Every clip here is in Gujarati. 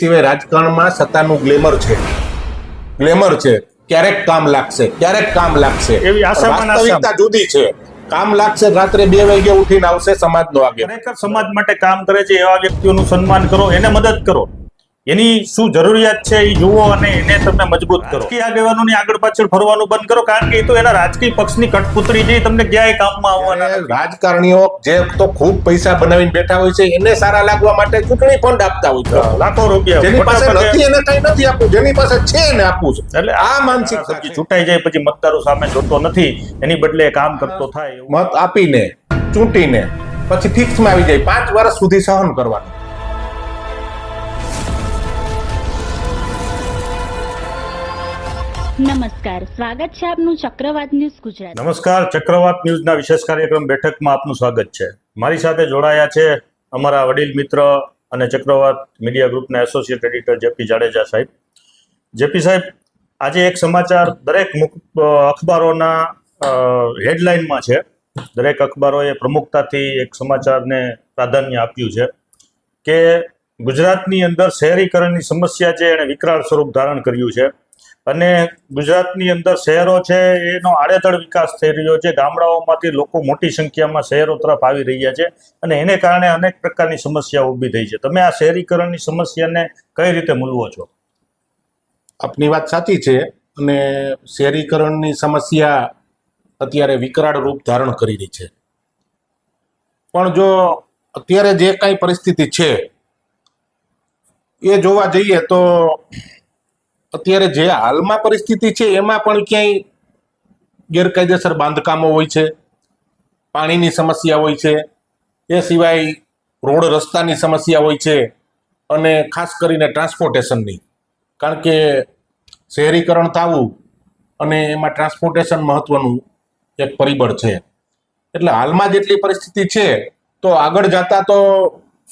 સિવાય રાજકારણમાં સત્તાનું ગ્લેમર છે. ગ્લેમર છે. ક્યારેક કામ લાગશે ક્યારેક કામ લાગશે. એવી વાસ્તવિકતા જુદી છે. કામ લાગશે રાત્રે બે વાગે ઉઠીને આવશે સમાજનો આગે ખરેખર સમાજ માટે કામ કરે છે એવા વ્યક્તિઓનું સન્માન કરો એને મદદ કરો. એની શું જરૂરિયાત છે એ જુઓ અને એને તમે મજબૂત કરો. કે આગેવાનોની આગળ પાછળ ફરવાનું બંધ કરો કારણ કે એ તો એના રાજકીય પક્ષની કઠપુતળી છે તમને ક્યાંય કામમાં આવવાના રાજકારણીઓ જે તો ખૂબ પૈસા બનાવીને બેઠા હોય છે એને સારા લાગવા માટે ચૂંટણી ફંડ આપતા હોય છે. લાખો રૂપિયા. જેની પાસે નથી એને કઈ નથી આપવું જેની પાસે છે એને આપવું છે. એટલે આ માનસિક સમજી. ચૂંટાઈ જાય પછી મતદારો સામે જોતો નથી એની બદલે કામ કરતો થાય મત આપીને ચૂંટીને પછી ફિક્સમાં આવી જાય પાંચ વર્ષ સુધી સહન કરવાનું. નમસ્કાર, સ્વાગત છે આપનું ચક્રવાત ન્યૂઝ ગુજરાત. નમસ્કાર, ચક્રવાત ન્યૂઝના વિશેષ કાર્યક્રમ બેઠકમાં આપનું સ્વાગત છે. મારી સાથે જોડાયા છે અમારા વડીલ મિત્ર અને ચક્રવાત મીડિયા ગ્રુપના એસોસિએટ એડિટર જેપી જાડેજા સાહેબ. જેપી સાહેબ, આજે એક સમાચાર દરેક અખબારોના હેડલાઇનમાં છે. દરેક અખબારોએ પ્રમુખતાથી એક સમાચારને પ્રાધાન્ય આપ્યું છે કે ગુજરાતની અંદર શહેરીકરણની સમસ્યા છે, એણે વિકરાળ સ્વરૂપ ધારણ કર્યું છે. અને ગુજરાતની અંદર શહેરો છે, એનો આડેધડ વિકાસ થઈ રહ્યો છે. ગામડાઓમાંથી લોકો મોટી સંખ્યામાં શહેરો તરફ આવી રહ્યા છે અને એને કારણે અનેક પ્રકારની સમસ્યાઓ ઊભી થઈ છે. તમે આ શહેરીકરણની સમસ્યાને કઈ રીતે મૂલવો છો? આપની વાત સાચી છે અને શહેરીકરણની સમસ્યા અત્યારે વિકરાળ રૂપ ધારણ કરી રહી છે. પણ જો અત્યારે જે કાંઈ પરિસ્થિતિ છે, એ જોવા જઈએ તો અત્યારે જે હાલમાં પરિસ્થિતિ છે, એમાં પણ ક્યાંય ગેરકાયદેસર બાંધકામો હોય છે, પાણીની સમસ્યા હોય છે, એ સિવાય રોડ રસ્તાની સમસ્યા હોય છે, અને ખાસ કરીને ટ્રાન્સપોર્ટેશનની. કારણ કે શહેરીકરણ થવું અને એમાં ટ્રાન્સપોર્ટેશન મહત્વનું એક પરિબળ છે. એટલે હાલમાં જેટલી પરિસ્થિતિ છે, તો આગળ જતા તો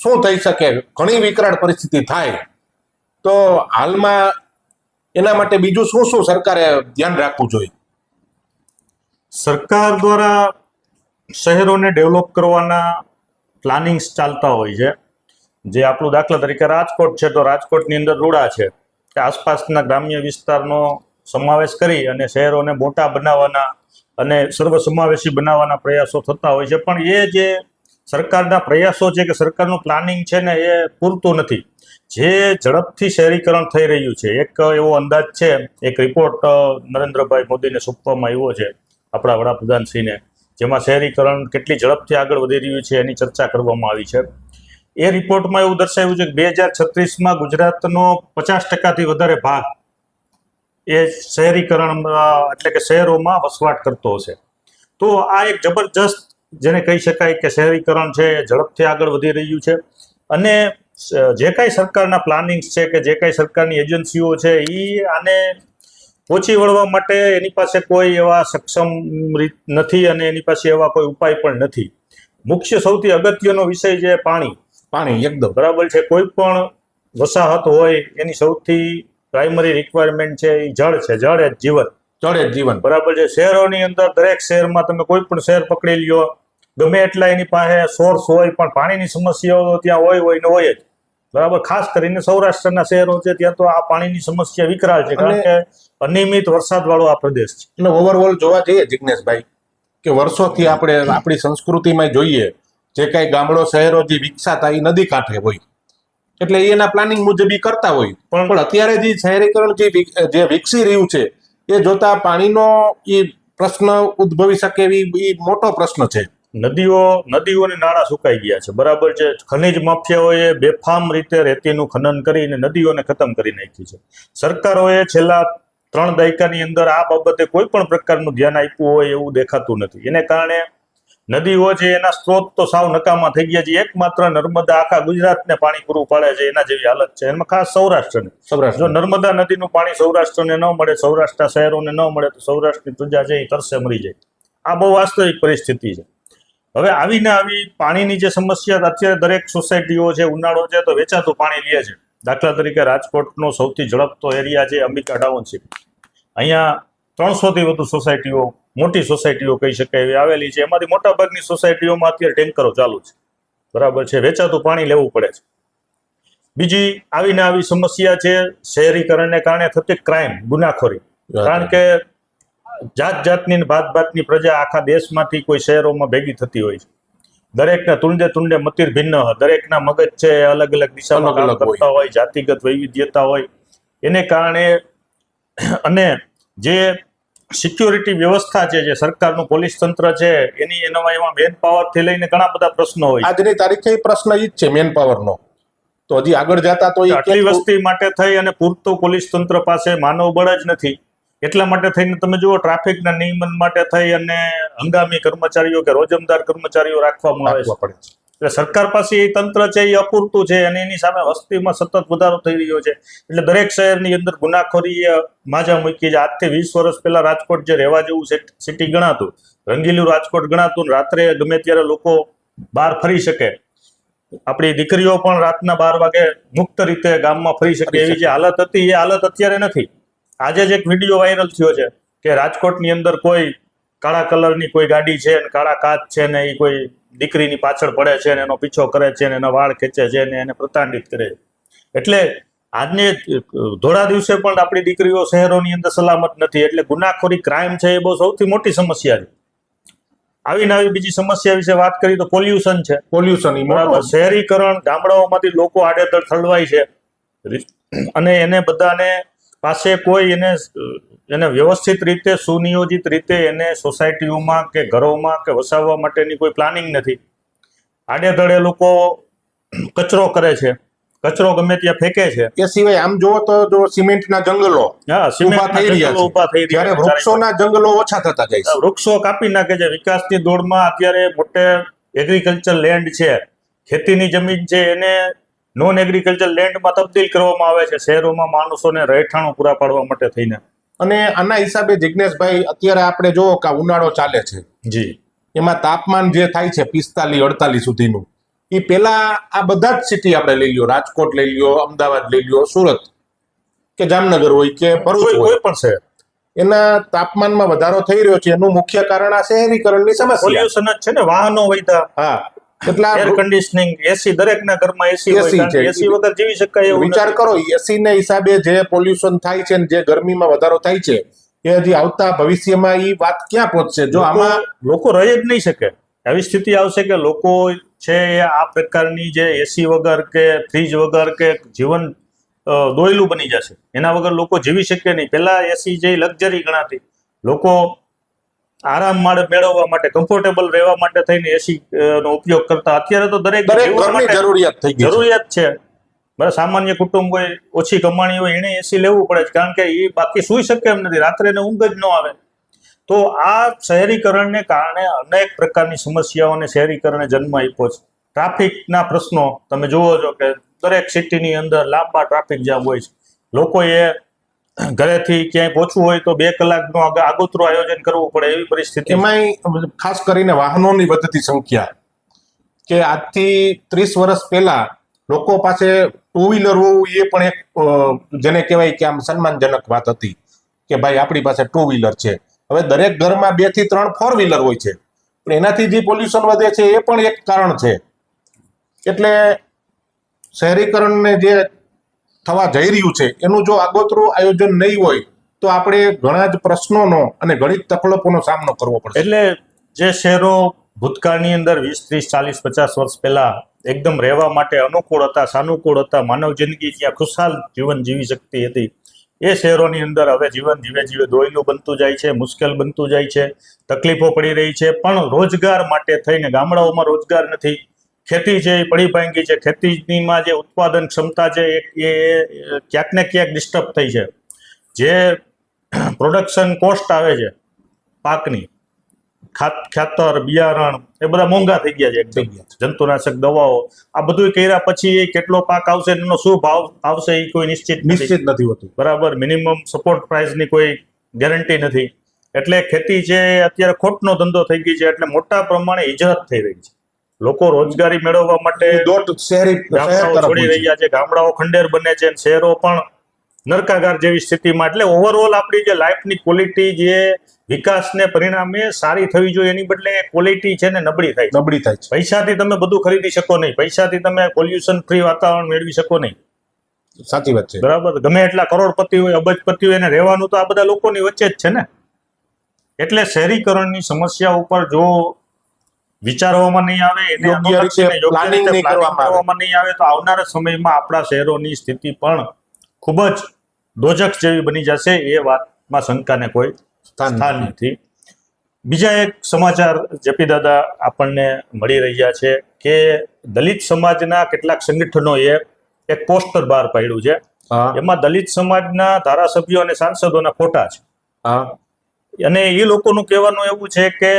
શું થઈ શકે? ઘણી વિકરાળ પરિસ્થિતિ થાય. તો હાલમાં એના માટે બીજું શું શું સરકારે ધ્યાન રાખવું જોઈએ? સરકાર દ્વારા શહેરોને ડેવલપ કરવાના પ્લાનિંગ્સ ચાલતા હોય છે. જે આપણું દાખલા તરીકે રાજકોટ છે, તો રાજકોટની અંદર રૂડા છે. કે આસપાસના ગ્રામ્ય વિસ્તારનો સમાવેશ કરી અને શહેરોને મોટા બનાવવાના અને સર્વસમાવેશી બનાવવાના પ્રયાસો થતા હોય છે. પણ એ જે સરકારના પ્રયાસો છે કે સરકારનું પ્લાનિંગ છે ને એ પૂરતું નથી. જે ઝડપથી શહેરીકરણ થઈ રહ્યું છે, એક એવો અંદાજ છે, એક રિપોર્ટ નરેન્દ્રભાઈ મોદીને સોંપવામાં આવ્યો છે, આપણા વડાપ્રધાનશ્રીને, જેમાં શહેરીકરણ કેટલી ઝડપથી આગળ વધી રહ્યું છે એની ચર્ચા કરવામાં આવી છે. એ રિપોર્ટમાં એવું દર્શાવ્યું છે કે બે હજાર છત્રીસમાં ગુજરાતનો પચાસ ટકાથી વધારે ભાગ એ શહેરીકરણ એટલે કે શહેરોમાં વસવાટ કરતો હશે. તો આ એક જબરજસ્ત જેને કહી શકાય કે શહેરીકરણ છે ઝડપથી આગળ વધી રહ્યું છે. અને જે કાંઈ સરકારના પ્લાનિંગ્સ છે કે જે કાંઈ સરકારની એજન્સીઓ છે એ આને પહોંચી વળવા માટે એની પાસે કોઈ એવા સક્ષમ રીત નથી અને એની પાસે એવા કોઈ ઉપાય પણ નથી. મુખ્ય સૌથી અગત્યનો વિષય છે પાણી. પાણી એકદમ. બરાબર છે? કોઈ પણ વસાહત હોય એની સૌથી પ્રાઇમરી રિક્વાયરમેન્ટ છે એ જળ છે જળ એ જ જીવન. ચડે જીવન. બરાબર છે. શહેરોની અંદર દરેક શહેરમાં તમે કોઈ પણ શહેર પકડી લ્યો ગમે એટલા એની પાસે સોર્સ હોય પણ પાણીની સમસ્યાઓ ત્યાં હોય હોય ને હોય જ. બરાબર? ખાસ કરીને સૌરાષ્ટ્રના શહેરો છે ત્યાં તો આ પાણીની સમસ્યા વિકરાળ છે કારણ કે અનિયમિત વરસાદવાળો આ પ્રદેશ છે. એટલે ઓવરઓલ જોવા જઈએ જિજ્ઞેશભાઈ કે વર્ષોથી આપણે આપણી સંસ્કૃતિમાં જોઈએ જે કાંઈ ગામડો શહેરો જે વિકસાતા એ નદી કાંઠે હોય. એટલે એના પ્લાનિંગ મુજબ એ કરતા હોય. પણ પણ અત્યારે જે શહેરીકરણ જે વિકસી રહ્યું છે એ જોતા પાણીનો એ પ્રશ્ન ઉદ્ભવી શકે એવી એ મોટો પ્રશ્ન છે. નદીઓ નદીઓ અને નાળા સુકાઈ ગયા છે. બરાબર છે. ખનિજ માફિયાઓએ બેફામ રીતે રેતીનું ખનન કરીને નદીઓને ખતમ કરી નાખી છે. સરકારોએ છેલ્લા ત્રણ દાયકાની અંદર આ બાબતે કોઈ પણ પ્રકારનું ધ્યાન આપ્યું હોય એવું દેખાતું નથી. એને કારણે નદીઓ છે એના સ્ત્રોત તો સાવ નકામા થઈ ગયા છે. એકમાત્ર નર્મદા આખા ગુજરાતને પાણી પૂરું પાડે છે એના જેવી હાલત છે. એમાં ખાસ સૌરાષ્ટ્રને. જો સૌરાષ્ટ્ર નર્મદા નદીનું પાણી સૌરાષ્ટ્રને ન મળે સૌરાષ્ટ્રના શહેરોને ન મળે તો સૌરાષ્ટ્રની પ્રજા છે એ તરસે મરી જાય. આ બહુ વાસ્તવિક પરિસ્થિતિ છે. હવે આવીને આવી પાણીની જે સમસ્યા અત્યારે દરેક સોસાયટીઓ છે ઉનાળો છે તો વેચાતું પાણી લે છે. દાખલા તરીકે રાજકોટનો સૌથી ઝડપતો એરિયા છે અંબિકા ટાઉનશીપ અહીંયા ત્રણસોથી વધુ સોસાયટીઓ મોટી સોસાયટીઓ કહી શકાય એવી આવેલી છે. એમાંથી મોટાભાગની સોસાયટીઓમાં અત્યારે ટેન્કરો ચાલુ છે. બરાબર છે. વેચાતું પાણી લેવું પડે છે. બીજી આવીને આવી સમસ્યા છે શહેરીકરણને કારણે થતી ક્રાઇમ ગુનાખોરી. કારણ કે જાત જાતની ભાત ભાતની પ્રજા આખા દેશમાંથી કોઈ શહેરોમાં ભેગી થતી હોય છે. દરેકના તુંડે તુંડે મતિર ભિન્ન દરેકના મગજ છે અલગ અલગ દિશામાં કામ કરતા હોય જાતિગત વૈવિધ્યતા હોય. એને કારણે અને જે સિક્યોરિટી વ્યવસ્થા છે જે સરકારનું પોલીસ તંત્ર છે એની એનામાં એમાં મેન પાવરથી લઈને ઘણા બધા પ્રશ્નો હોય આજની તારીખે પ્રશ્ન એ જ છે મેન પાવરનો તો હજી આગળ જતા તો આટલી વસ્તી માટે થઈ અને પૂરતું પોલીસ તંત્ર પાસે માનવ બળ જ નથી. એટલા માટે થઈને તમે જુઓ ટ્રાફિકના નિયમન માટે થઈ અને હંગામી કર્મચારીઓ કે રોજમદાર કર્મચારીઓ રાખવામાં આવે છે. એટલે સરકાર પાસે એ તંત્ર છે એ અપૂરતું છે અને એની સામે વસ્તીમાં સતત વધારો થઈ રહ્યો છે. એટલે દરેક શહેરની અંદર ગુનાખોરી માજા મૂકી છે. આજથી વીસ વર્ષ પહેલા રાજકોટ જે રહેવા જેવું સિટી ગણાતું રંગીલું રાજકોટ ગણાતું રાત્રે ગમે ત્યારે લોકો બહાર ફરી શકે. આપણી દીકરીઓ પણ રાતના બાર વાગે મુક્ત રીતે ગામમાં ફરી શકે એવી જે હાલત હતી એ હાલત અત્યારે નથી. આજે જ એક વીડિયો વાયરલ થયો છે કે રાજકોટની અંદર કોઈ કાળા કલરની કોઈ ગાડી છે અને કાળા કાચ છે ને એ કોઈ દીકરીની પાછળ પડે છે ને એનો પીછો કરે છે ને એના વાળ ખેંચે છે ને એને પ્રતાંડિત કરે છે. એટલે આજને ધોળા દિવસે પણ આપણી દીકરીઓ શહેરોની અંદર સલામત નથી. એટલે ગુનાખોરી ક્રાઇમ છે એ બહુ સૌથી મોટી સમસ્યા છે. આવીને આવી બીજી સમસ્યા વિશે વાત કરી તો પોલ્યુશન છે. પોલ્યુશન ઈ બરાબર. શહેરીકરણ ગામડાઓમાંથી લોકો આડેધડ થલવાય છે. અને એને બધાને પાસે કોઈ એને એને વ્યવસ્થિત રીતે સુનિયોજિત રીતે એને સોસાયટીઓમાં કે ઘરોમાં કે વસાવવા માટેની કોઈ પ્લાનિંગ નથી. આડેધડે લોકો કચરો કરે છે. કચરો ગમે ત્યાં ફેંકે છે. એ સિવાય આમ જુઓ તો જો સિમેન્ટના જંગલો હા ઊભા થઈ રહ્યા ઊભા થઈ રહ્યા વૃક્ષોના જંગલો ઓછા થતા જાય છે. વૃક્ષો કાપી નાખે છે. વિકાસની દોડમાં અત્યારે મોટે એગ્રીકલ્ચર લેન્ડ છે. ખેતીની જમીન છે. એને નોન એગ્રીકલ્ચર લેન્ડમાં તબદીલ કરવામાં આવે છે. શહેરોમાં માણસોને રહેઠાણો પૂરા પાડવા માટે થઈને. અને આના હિસાબે જિજ્ઞેશભાઈ અત્યારે આપણે જોવો કે ઉનાળો ચાલે છે. જી. એમાં તાપમાન જે થાય છે પિસ્તાલીસ અડતાલીસ સુધીનું એ પેલા આ બધા જ સિટી આપણે લઈ લ્યો. રાજકોટ લઈ લ્યો અમદાવાદ લઈ લ્યો સુરત કે જામનગર હોય કે ભરૂચ કોઈ પણ શહેર. એના તાપમાનમાં વધારો થઈ રહ્યો છે. એનું મુખ્ય કારણ આ શહેરીકરણની સમસ્યા. પોલ્યુશન જ છે ને વાહનો વધ્યા. હા. એટલા એર કન્ડિશનિંગ એસી દરેકના ઘરમાં એસી હોય છે. એસી વગર જીવી શકાય એવું વિચાર કરો એસી ને હિસાબે જે પોલ્યુશન થાય છે ને જે ગરમીમાં વધારો થાય છે એ હજી આવતા ભવિષ્યમાં એ વાત ક્યાં પહોંચશે? જો આમાં લોકો રહી જ નહીં શકે. આવી સ્થિતિ આવશે કે લોકો છે આ પ્રકારની જે એસી વગર કે ફ્રીજ વગર કે જીવન દોયલું બની જશે. એના વગર લોકો જીવી શકે નહીં. પહેલા એસી જે લક્ઝરી ગણાતી. લોકો આરામ માળ મેળવવા માટે કમ્ફર્ટેબલ રહેવા માટે થઈને એસી નો ઉપયોગ કરતા. અત્યારે તો દરેક જરૂરિયાત થઈ છે. જરૂરિયાત છે. બરાબર સામાન્ય કુટુંબ હોય ઓછી કમાણી હોય એને એસી લેવું પડે છે. કારણ કે એ બાકી સૂઈ શકે એમ નથી. રાત્રે એને ઊંઘ જ ન આવે. તો આ શહેરીકરણને કારણે અનેક પ્રકારની સમસ્યાઓને શહેરીકરણે જન્મ આપ્યો છે. ટ્રાફિકના પ્રશ્નો તમે જુઓ છો કે દરેક સિટીની અંદર લાંબા ટ્રાફિક જામ હોય છે. લોકોએ ઘરેથી ક્યાંય પહોંચવું હોય તો બે કલાકનું આગ- આગોતરું આયોજન કરવું પડે એવી પરિસ્થિતિ. એમાં ખાસ કરીને વાહનોની વધતી સંખ્યા, કે આજથી ત્રીસ વર્ષ પહેલા લોકો પાસે ટુ વ્હીલર હોવું એ પણ એક જેને કહેવાય કે આમ સન્માનજનક વાત હતી, કે ભાઈ આપણી પાસે ટુ વ્હીલર છે. હવે દરેક ઘરમાં બેથી ત્રણ ફોર વ્હીલર હોય છે. પણ એનાથી જે પોલ્યુશન વધે છે એ પણ એક કારણ છે. એટલે શહેરીકરણને જે થવા જઈ રહ્યું છે. એનું જો આગોતરું આયોજન નહીં હોય, તો આપણે ઘણા જ પ્રશ્નોનો અને ઘણી તકલીફોનો સામનો કરવો પડશે. એટલે જે શહેરો ભૂતકાળની અંદર વીસ, ત્રીસ, ચાલીસ, પચાસ વર્ષ પહેલાં એકદમ રહેવા માટે અનુકૂળ હતા, સાનુકૂળ હતા, માનવ જિંદગી જ્યાં ખુશાલ જીવન જીવી શકતી હતી, એ શહેરોની અંદર હવે જીવન જીવે જીવે દોયલું બનતું જાય છે, મુશ્કેલ બનતું જાય છે, તકલીફો પડી રહી છે, પણ રોજગાર માટે થઈને ગામડાઓમાં રોજગાર નથી. ખેતી છે એ પડી ભાંગી છે ખેતીનીમાં જે ઉત્પાદન ક્ષમતા છે એ ક્યાંક ને ક્યાંક ડિસ્ટર્બ થઈ છે. જે પ્રોડક્શન કોસ્ટ આવે છે પાકની ખાત ખાતર બિયારણ એ બધા મોંઘા થઈ ગયા છે એક જગ્યા જંતુનાશક દવાઓ આ બધું કર્યા પછી એ કેટલો પાક આવશે એનો શું ભાવ આવશે એ કોઈ નિશ્ચિત નિશ્ચિત નથી હોતું. બરાબર મિનિમમ સપોર્ટ પ્રાઇસની કોઈ ગેરંટી નથી. એટલે ખેતી છે અત્યારે ખોટનો ધંધો થઈ ગઈ છે એટલે મોટા પ્રમાણે હિજરત થઈ રહી છે. લોકો રોજગારી મેળવવા માટે શહેરી છોડી રહ્યા છે. ગામડાઓ ખંડેર બને છે અને શહેરો પણ નરકાગાર જેવી સ્થિતિમાં. એટલે ઓવરઓલ આપણી જે લાઈફની ક્વોલિટી જે વિકાસને પરિણામે સારી થવી જોઈએ એની બદલે ક્વોલિટી છે ને નબળી થાય નબળી થાય છે. પૈસાથી તમે બધું ખરીદી શકો નહીં. પૈસાથી તમે પોલ્યુશન ફ્રી વાતાવરણ મેળવી શકો નહીં. સાચી વાત છે. બરાબર? ગમે એટલા કરોડપતિ હોય અબજપતિ હોય એને રહેવાનું તો આ બધા લોકોની વચ્ચે જ છે ને. એટલે શહેરીકરણની સમસ્યા ઉપર જો વિચારવામાં નહીં આવે એને યોગ્ય રીતે કરવામાં નહીં આવે તો આવનારા સમયમાં આપણા શહેરોની સ્થિતિ પણ ખૂબ જ દોજક જેવી બની જશે એ વાતમાં શંકાને કોઈ સ્થાન નથી. બીજા એક સમાચાર જેપી દાદા આપણને મળી રહ્યા છે કે દલિત સમાજના કેટલાક સંગઠનોએ એક પોસ્ટર બહાર પાડ્યું છે. એમાં દલિત સમાજના ધારાસભ્યો અને સાંસદોના ફોટા છે. અને એ લોકોનું કહેવાનું એવું છે કે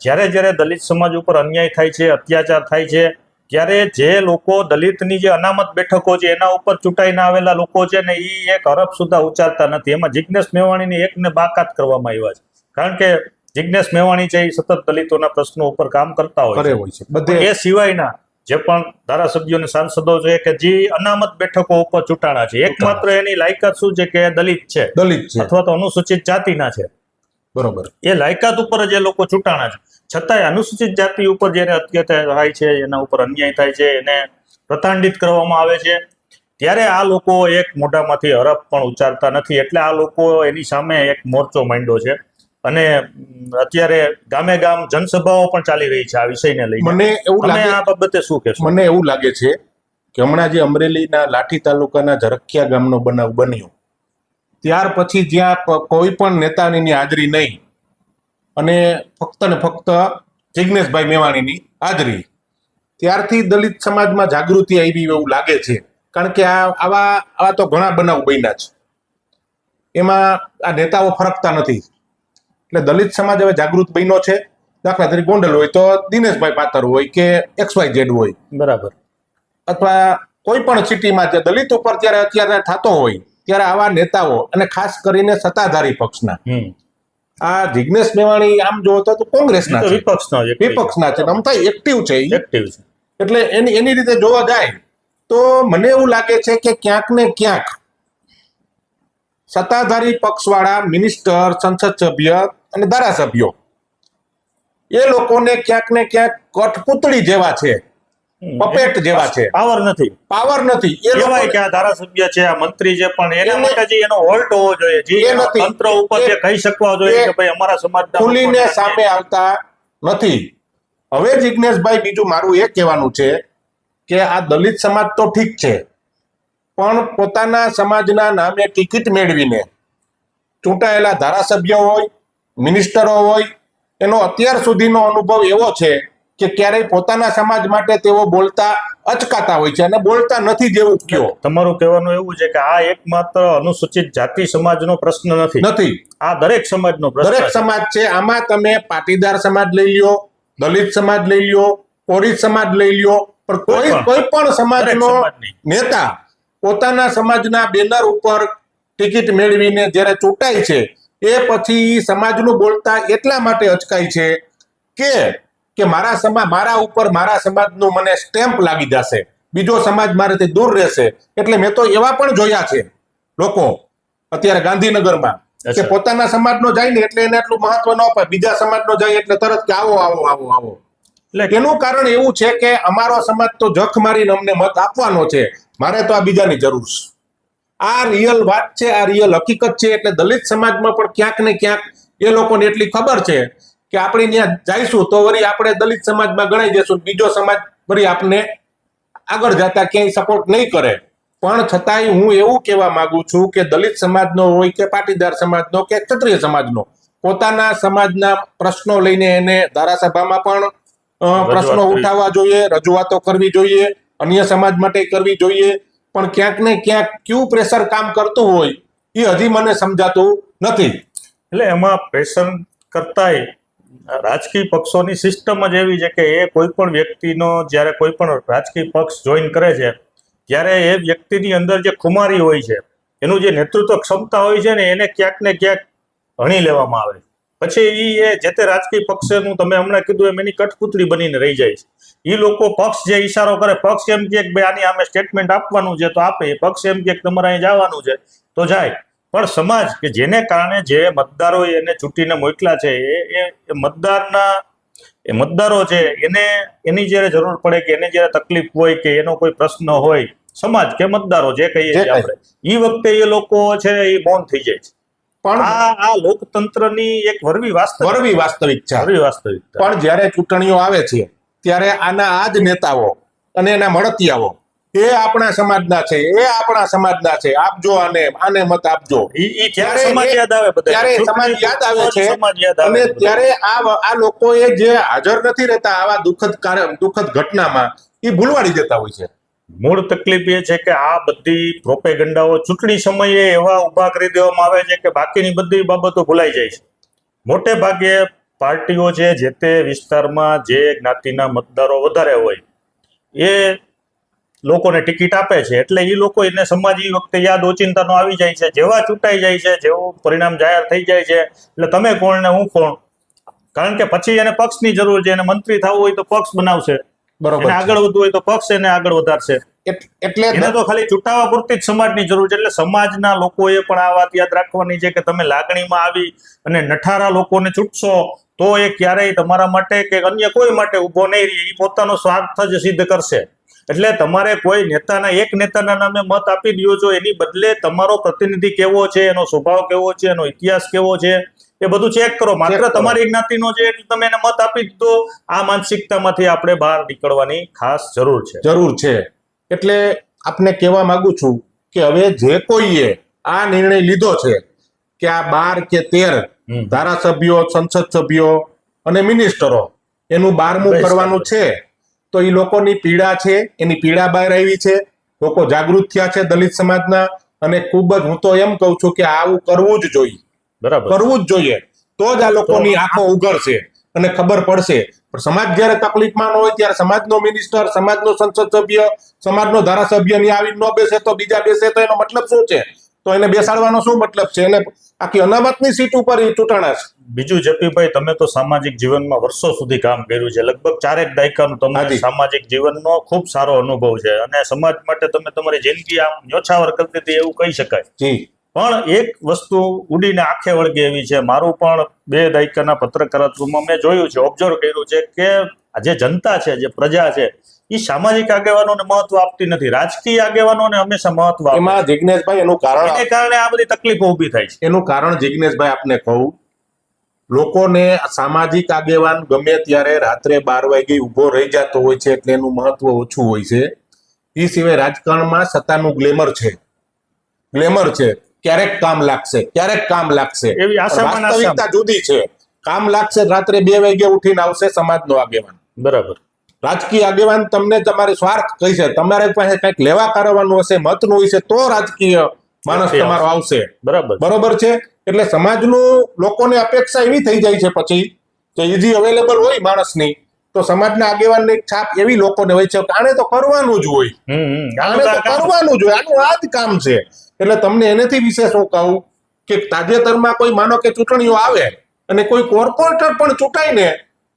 જ્યારે જ્યારે દલિત સમાજ ઉપર અન્યાય થાય છે અત્યાચાર થાય છે ત્યારે જે લોકો દલિતની જે અનામત બેઠકો છે એના ઉપર ચૂંટાઈને આવેલા લોકો છે ને એ એક હરફ સુધા ઉચ્ચારતા નથી. એમાં જિજ્ઞેશ મેવાણીની એકને બાકાત કરવામાં આવ્યા છે. કારણ કે જિજ્ઞેશ મેવાણી છે એ સતત દલિતોના પ્રશ્નો ઉપર કામ કરતા હોય છે. બધે એ સિવાયના જે પણ ધારાસભ્યો અને સાંસદો છે કે જે અનામત બેઠકો ઉપર ચૂંટાણા છે. એકમાત્ર એની લાયકાત શું છે કે દલિત છે. દલિત છે. અથવા તો અનુસૂચિત જાતિના છે. બરોબર. એ લાયકાત ઉપર જ એ લોકો ચૂંટાણા છે. છતાંય અનુસૂચિત જાતિ ઉપર જ્યારે અત્યાચાર થાય છે એના ઉપર અન્યાય થાય છે એને પ્રતાંડિત કરવામાં આવે છે. ત્યારે આ લોકો એક મોઢામાંથી હરફ પણ ઉચ્ચારતા નથી. એટલે આ લોકો એની સામે એક મોરચો માંડ્યો છે. અને અત્યારે ગામે ગામ જનસભાઓ પણ ચાલી રહી છે આ વિષયને લઈને. મને એવું લાગે આ બાબતે શું કહેશો? મને એવું લાગે છે કે હમણાં જે અમરેલીના લાઠી તાલુકાના ઝરખિયા ગામનો બનાવ બન્યો ત્યાર પછી જ્યાં કોઈ પણ નેતાની હાજરી નહીં. અને ફક્ત ને ફક્ત જિજ્ઞેશભાઈ મેવાણીની હાજરી. ત્યારથી દલિત સમાજમાં જાગૃતિ આવી એવું લાગે છે. કારણ કે આ આવા આવા તો ઘણા બનાવ બન્યા છે. એમાં આ નેતાઓ ફરકતા નથી. એટલે દલિત સમાજ હવે જાગૃત બન્યો છે. દાખલા તરીકે ગોંડલ હોય તો દિનેશભાઈ પાતર હોય કે એક્સ વાય ઝેડ હોય. બરાબર. અથવા કોઈ પણ સિટીમાં જે દલિત ઉપર ત્યારે અત્યારે થતો હોય ત્યારે આવા નેતાઓ અને ખાસ કરીને સત્તાધારી પક્ષના. આ જિજ્ઞેશ મેવાણી આમ જોવો તો કોંગ્રેસના છે. વિપક્ષનો જ વિપક્ષના છે. આમ એક્ટિવ છે એક્ટિવ છે. એટલે એની એની રીતે જોવા જાય તો મને એવું લાગે છે કે ક્યાંક ને ક્યાંક સત્તાધારી પક્ષવાળા મિનિસ્ટર સંસદ સભ્ય અને ધારાસભ્યો એ લોકોને ક્યાંક ને ક્યાંક કઠપૂતળી જેવા છે. પપેટ જેવા છે. પાવર નથી. પાવર નથી. એ કહેવાય કે આ ધારાસભ્ય છે આ મંત્રી છે પણ એના માટે જે એનો હોલ્ટ હોવો જોઈએ જે નથી. તંત્ર ઉપર જે કહી શકવા જોઈએ કે ભાઈ અમારા સમાજના ખુલીને સામે આવતા નથી. હવે જિજ્ઞેશભાઈ બીજું મારું એ કહેવાનું છે કે આ દલિત સમાજ તો ઠીક છે પણ પોતાના સમાજના નામે ટિકિટ મેળવીને ચૂંટાયેલા ધારાસભ્યો હોય મિનિસ્ટરો હોય એનો અત્યાર સુધીનો અનુભવ એવો છે કે ક્યારેય પોતાના સમાજ માટે તેઓ બોલતા અચકાતા હોય છે અને બોલતા નથી જેવું કયો. તમારું કહેવાનું એવું છે કે આ એકમાત્ર અનુસૂચિત જાતિ સમાજનો પ્રશ્ન નથી. નથી. આ દરેક સમાજનો પ્રશ્ન દરેક સમાજ છે. આમાં તમે પાટીદાર સમાજ લઈ લ્યો દલિત સમાજ લઈ લ્યો કોળી સમાજ લઈ લ્યો પણ કોઈ કોઈ પણ સમાજનો નેતા પોતાના સમાજના બેનર ઉપર ટિકિટ મેળવીને જ્યારે ચૂંટાય છે એ પછી સમાજનું બોલતા એટલા માટે અચકાય છે કે કે મારા સમાજ મારા ઉપર મારા સમાજનું મને સ્ટેમ્પ લાગી જશે. બીજો સમાજ મારાથી દૂર રહેશે. એટલે મેં તો એવા પણ જોયા છે લોકો અત્યારે ગાંધીનગરમાં કે પોતાના સમાજનો જાય ને એટલે એને એટલું મહત્વ ન અપાય. બીજા સમાજનો જાય એટલે તરત કે આવો આવો આવો આવો. એટલે એનું કારણ એવું છે કે અમારો સમાજ તો જખ મારીને અમને મત આપવાનો છે. મારે તો આ બીજાની જરૂર છે. આ રિયલ વાત છે આ રિયલ હકીકત છે. એટલે દલિત સમાજમાં પણ ક્યાંક ને ક્યાંક એ લોકોને એટલી ખબર છે કે આપણે ત્યાં જઈશું તો વળી આપણે દલિત સમાજમાં ગણાઈ જશું બીજો સમાજ વળી આપને આગળ જતા ક્યાંય સપોર્ટ નહીં કરે. પણ છતાંય હું એવું કહેવા માંગુ છું કે દલિત સમાજનો હોય કે પાટીદાર સમાજનો કે ક્ષત્રિય સમાજનો પોતાના સમાજના પ્રશ્નો લઈને એને ધારાસભામાં પણ પ્રશ્નો ઉઠાવવા જોઈએ રજૂઆતો કરવી જોઈએ અન્ય સમાજ માટે કરવી જોઈએ. પણ ક્યાંક ને ક્યાંક ક્યુ પ્રેશર કામ કરતું હોય એ હજી મને સમજાતું નથી. એટલે એમાં પ્રેશર કરતાંય રાજકીય પક્ષોની સિસ્ટમ જ એવી છે કે એ કોઈ પણ વ્યક્તિનો જ્યારે કોઈ પણ રાજકીય પક્ષ જોઈન કરે છે, ત્યારે એ વ્યક્તિની અંદર જે ખુમારી હોય છે, એનું જે નેતૃત્વ ક્ષમતા હોય છે ને એને ક્યાંક ને ક્યાંક હણી લેવામાં આવે પછી એ જે તે રાજકીય પક્ષનું તમે હમણાં કીધું એમ એની કઠપુતળી બનીને રહી જાય છે. એ લોકો પક્ષ જે ઈશારો કરે, પક્ષ એમ કે ભાઈ આની આમે સ્ટેટમેન્ટ આપવાનું છે તો આપે, પક્ષ એમ કે તમારે અહીં જવાનું છે તો જાય. પણ સમાજ કે જેને કારણે જે મતદારો એને ચૂંટીને મોકલા છે એ એ મતદારના એ મતદારો છે એને એની જ્યારે જરૂર પડે કે એને જ્યારે તકલીફ હોય કે એનો કોઈ પ્રશ્ન હોય સમાજ કે મતદારો જે કહીએ છીએ આપણે એ વખતે એ લોકો છે એ મૌન થઈ જાય છે. પણ આ આ લોકતંત્રની એક વરવી વાસ્તવિક વરવી વાસ્તવિક છે વરવી વાસ્તવિકતા. પણ જ્યારે ચૂંટણીઓ આવે છે ત્યારે આના આ જ નેતાઓ અને એના મળતિયાઓ એ આપણા સમાજના છે એ આપણા સમાજના છે આપજો આને આને મત આપજો. ત્યારે ત્યારે સમાજ એ- યાદ આવે ત્યારે સમાજ યાદ આવે છે સમાજ યાદ આવે અને ત્યારે આ આ લોકોએ જે હાજર નથી રહેતા આવા દુઃખદ દુઃખદ ઘટનામાં એ ભૂલવાડી જતા હોય છે. મૂળ તકલીફ એ છે કે આ બધી પ્રોપેગંડાઓ ચૂંટણી સમયે એવા ઊભા કરી દેવામાં આવે છે કે બાકીની બધી બાબતો ભૂલાઈ જાય છે. મોટે ભાગે પાર્ટીઓ છે જે તે વિસ્તારમાં જે જ્ઞાતિના મતદારો વધારે હોય એ લોકોને ટિકિટ આપે છે. એટલે એ લોકો એને સમાજ એ વખતે યાદ ઓચિંતાનો આવી જાય છે. જેવા ચૂંટાઈ જાય છે જેવું પરિણામ જાહેર થઈ જાય છે. એટલે તમે કોણ ને હું કોણ? કારણ કે પછી એને પક્ષની જરૂર છે. એને મંત્રી થવું હોય તો પક્ષ બનાવશે. બરોબર આગળ વધવું હોય તો પક્ષ એને આગળ વધારશે. એટલે એને તો ખાલી ચૂંટાવા પૂરતી જ સમાજની જરૂર છે. એટલે સમાજના લોકોએ પણ આ વાત યાદ રાખવાની છે કે તમે લાગણીમાં આવી અને નઠારા લોકોને ચૂંટશો તો એ ક્યારેય તમારા માટે કે અન્ય કોઈ માટે ઊભો નહીં રહે. એ પોતાનો સ્વાર્થ જ સિદ્ધ કરશે. એટલે તમારે કોઈ નેતાના એક નેતાના નામે મત આપી દો છો એની બદલે તમારો પ્રતિનિધિ કેવો છે એનો સ્વભાવ કેવો છે એનો ઇતિહાસ કેવો છે એ બધું ચેક કરો. માત્ર. તમારી જ્ઞાતિનો છે એટલે તમે એને મત આપી દીધો આ માનસિકતામાંથી આપણે બહાર નીકળવાની ખાસ જરૂર છે. જરૂર છે. એટલે આપને કહેવા માંગુ છું કે હવે જે કોઈએ આ નિર્ણય લીધો છે કે આ બાર કે તેર. ધારાસભ્યો સંસદ સભ્યો અને મિનિસ્ટરો એનું બારમું કરવાનું છે. તો એ લોકોની પીડા છે એની પીડા બહાર આવી છે. લોકો જાગૃત થયા છે દલિત સમાજના અને ખૂબ જ હું તો એમ કહું છું કે આવું કરવું જ જોઈએ. બરાબર. કરવું જ જોઈએ. તો જ આ લોકોની આંખો ઉઘડશે અને ખબર પડશે. પણ સમાજ જ્યારે તકલીફમાં ન હોય ત્યારે સમાજનો મિનિસ્ટર સમાજનો સંસદ સભ્ય સમાજનો ધારાસભ્યની આવી ન બેસે તો બીજા બેસે તો એનો મતલબ શું છે? તો એને બેસાડવાનો શું મતલબ છે? એને આખી અનામતની સીટ ઉપર એ ચૂંટાણા છે. બીજું જપીભાઈ તમે તો સામાજિક જીવનમાં વર્ષો સુધી કામ કર્યું છે. લગભગ ચારેક દાયકાનું તમને. સામાજિક જીવનનો ખૂબ સારો અનુભવ છે. અને સમાજ માટે તમે તમારી જિંદગી આમ ન્યોછાવર કરતી હતી એવું કહી શકાય. જી. પણ એક વસ્તુ ઉડીને આંખે વળગે એવી છે. મારું પણ બે દાયકાના પત્રકારત્વમાં મેં જોયું છે ઓબ્ઝર્વ કર્યું છે કે જે જનતા છે જે પ્રજા છે એ સામાજિક આગેવાનોને મહત્વ આપતી નથી. રાજકીય આગેવાનોને હંમેશા મહત્વ એમાં જિજ્ઞેશભાઈ એનું કારણ એને કારણે આ બધી તકલીફો ઊભી થાય છે. એનું કારણ જિજ્ઞેશભાઈ આપને કહું. લોકોને સામાજિક આગેવાન ગમે ત્યારે રાત્રે બાર વાગે ઊભો રહી જતો હોય છે એટલે એનું મહત્વ ઓછું હોય છે. એ સિવાય રાજકારણમાં સત્તાનું ગ્લેમર છે. ગ્લેમર છે. ક્યારેક કામ લાગશે ક્યારેક કામ લાગશે. એવી વાસ્તવિકતા જુદી છે. કામ લાગશે રાત્રે બે વાગે ઉઠીને આવશે સમાજનો આગેવાન. બરાબર. રાજકીય આગેવાન તમને તમારે સ્વાર્થ કહી છે તમારે પાસે કંઈક લેવા કરવાનું હશે મતનું હશે તો રાજકીય માણસ તમારો આવશે. બરાબર. બરોબર છે? એટલે સમાજનું લોકોને અપેક્ષા એવી થઈ જાય છે પછી કે ઈઝી અવેલેબલ હોય માણસની તો સમાજના આગેવાનની છાપ એવી લોકોને હોય છે આને તો કરવાનું જ હોય. આને તો કરવાનું જ હોય. આનું આ જ કામ છે. એટલે તમને એનેથી વિશેષ હું કહું કે તાજેતરમાં કોઈ માનો કે ચૂંટણીઓ આવે અને કોઈ કોર્પોરેટર પણ ચૂંટાય ને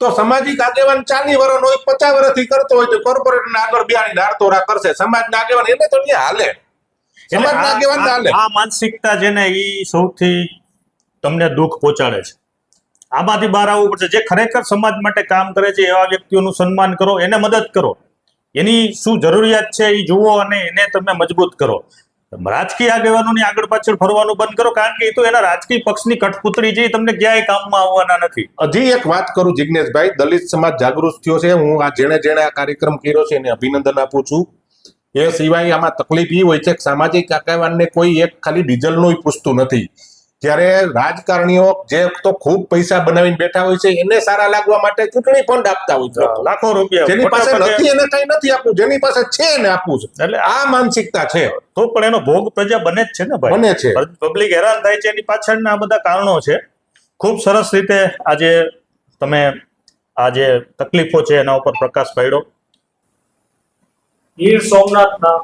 તો સામાજિક આગેવાન ચાલી વર્ષ હોય પચાસ વર્ષથી કરતો હોય તો કોર્પોરેટર આગળ બિહારી હારતોરા કરશે. સમાજના આગેવાન એને તો અહીંયા હાલે. સમાજના આગેવાન હાલે. આ માનસિકતા જેને ને એ સૌથી તમને દુઃખ પહોંચાડે છે. આમાંથી બહાર આવવું પડશે. જે ખરેખર સમાજ માટે કામ કરે છે એવા વ્યક્તિઓનું સન્માન કરો એને મદદ કરો. એની શું જરૂરિયાત છે એ જુઓ અને એને તમે મજબૂત કરો. રાજકીય આગેવાનોની આગળ પાછળ ફરવાનું બંધ કરો, કારણ કે એ તો એના રાજકીય પક્ષની કઠપુતળી છે તમને ક્યાંય કામમાં આવવાના નથી. હજી એક વાત કરું જિજ્ઞેશભાઈ દલિત સમાજ જાગૃત થયો છે, હું આ જેણે જેણે આ કાર્યક્રમ કર્યો છે એને અભિનંદન આપું છું. એ સિવાય આમાં તકલીફ એ હોય છે કે સામાજિક આગેવાનને કોઈ એક ખાલી ડીઝલનું પૂછતું નથી. જ્યારે રાજકારણીઓ જે તો ખૂબ પૈસા બનાવીને બેઠા હોય છે એને સારા લાગવા માટે ચૂંટણી ફંડ આપતા હોય છે. લાખો રૂપિયા જેની પાસે નથી એને કઈ નથી આપવું. જેની પાસે છે એને આપવું છે. એટલે આ માનસિકતા છે. તો પણ એનો ભોગ પ્રજા બને જ છે ને ભાઈ. બને છે. પબ્લિક હેરાન થાય છે એની પાછળના આ બધા કારણો છે. ખૂબ સરસ રીતે આજે તમે આ જે તકલીફો છે એના ઉપર પ્રકાશ પાડ્યો. ગીર સોમનાથના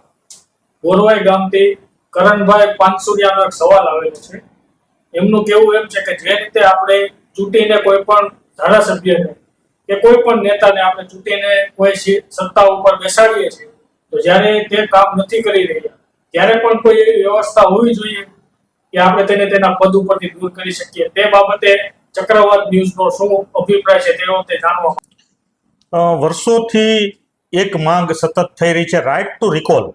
બોરવાઈ ગામથી કરણભાઈ પાનસુરિયાનો એક સવાલ આવેલો છે. એમનું કેવું એમ છે કે જે રીતે આપણે ચૂંટીને કોઈ પણ ધારાસભ્યને કે કોઈ પણ નેતાને આપણે ચૂંટીને કોઈ સત્તા ઉપર બેસાડીએ છીએ, તો જ્યારે તે કામ નથી કરી રહ્યા, ત્યારે પણ કોઈ એવી વ્યવસ્થા હોવી જોઈએ કે આપણે તેને તેના પદ ઉપરથી દૂર કરી શકીએ. તે બાબતે ચક્રવાત ન્યૂઝનો શું અભિપ્રાય છે તેઓ તે જાણવા વર્ષોથી એક માંગ સતત થઈ રહી છે. રાઇટ ટુ રિકોલ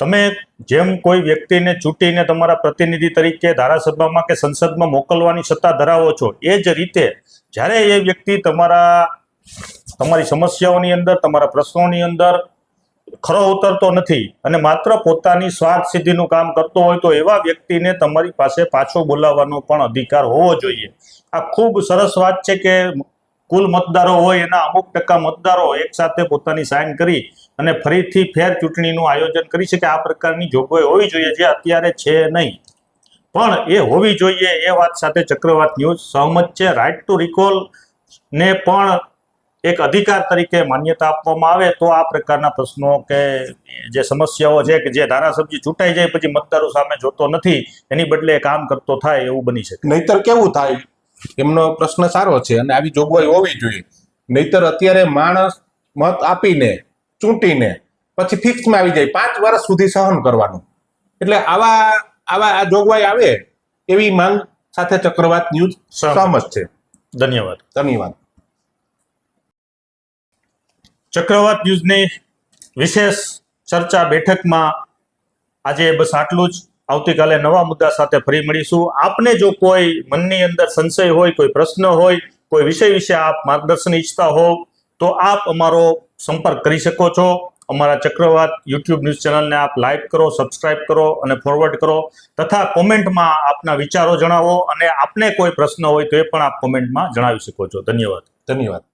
તમે જેમ કોઈ વ્યક્તિને ચૂંટીને તમારા પ્રતિનિધિ તરીકે ધારાસભામાં કે સંસદમાં મોકલવાની સત્તા ધરાવો છો, એ જ રીતે જ્યારે એ વ્યક્તિ તમારા, તમારી સમસ્યાઓની અંદર, તમારા પ્રશ્નોની અંદર ખરો ઉતરતો નથી અને માત્ર પોતાની સ્વાર્થ સિદ્ધિનું કામ કરતો હોય તો એવા વ્યક્તિને તમારી પાસે પાછો બોલાવવાનો પણ અધિકાર હોવો જોઈએ. આ ખૂબ સરસ વાત છે કે કુલ મતદારો હોય એના અમુક ટકા મતદારો એકસાથે પોતાની સાઇન કરી અને ફરીથી ફેર ચૂંટણીનું આયોજન કરી શકે. આ પ્રકારની જોગવાઈ હોવી જોઈએ જે અત્યારે છે નહીં. પણ એ હોવી જોઈએ એ વાત સાથે ચક્રવાત ન્યૂઝ સહમત છે. રાઇટ ટુ રિકોલ ને પણ એક અધિકાર તરીકે માન્યતા આપવામાં આવે તો આ પ્રકારના પ્રશ્નો કે જે સમસ્યાઓ છે કે જે ધારાસભ્ય ચૂંટાઈ જાય પછી મતદારો સામે જોતો નથી, એની બદલે કામ કરતો થાય એવું બની શકે. નહીતર કેવું થાય? એમનો પ્રશ્ન સારો છે અને આવી જોગવાઈ હોવી જોઈએ. નહીતર અત્યારે માણસ મત આપીને ચૂંટીને પછી ફિક્સમાં આવી જાય. પાંચ વર્ષ સુધી સહન કરવાનું. એટલે આવા આવા આ જોગવાઈ આવે એવી માંગ સાથે ચક્રવાત ન્યૂઝ સહમત છે. ધન્યવાદ. ધન્યવાદ. ચક્રવાત ન્યૂઝની વિશેષ ચર્ચા બેઠકમાં આજે બસ આટલું જ. આવતીકાલે નવા મુદ્દા સાથે ફરી મળીશું. આપને જો કોઈ મનની અંદર સંશય હોય કોઈ પ્રશ્ન હોય કોઈ વિષય વિશે આપ માર્ગદર્શન ઈચ્છતા હોવ તો આપ અમારો સંપર્ક કરી શકો છો. અમારા ચક્રવાત યુટ્યુબ ન્યૂઝ ચેનલને આપ લાઈક કરો સબસ્ક્રાઇબ કરો અને ફોરવર્ડ કરો. તથા કોમેન્ટમાં આપના વિચારો જણાવો અને આપને કોઈ પ્રશ્ન હોય તો એ પણ આપ કોમેન્ટમાં જણાવી શકો છો. ધન્યવાદ. ધન્યવાદ.